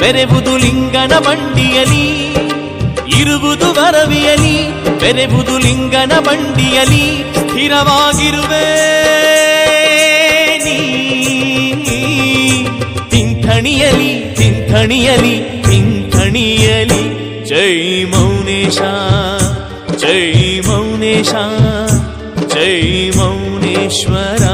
ವರವಿಯಲಿ ಬೆರೆಬುದು ಲಿಂಗನ ಬಂಡಿಯಲಿ ಇರುವುದು ವರವಿಯಲಿ ಬೆರೆಬುದು ಲಿಂಗನ ಬಂಡಿಯಲಿ ಸ್ಥಿರವಾಗಿರುವೆ ನೀ. ತಿಂಥಣಿಯಲಿ ತಿಂಥಣಿಯಲಿ ತಿಂಥಣಿಯಲಿ ಜೈ ಮೌನೇಶ ಜೈ ಮೌನೇಶ, ಜೈ ಮೌನೇಶ್ವರ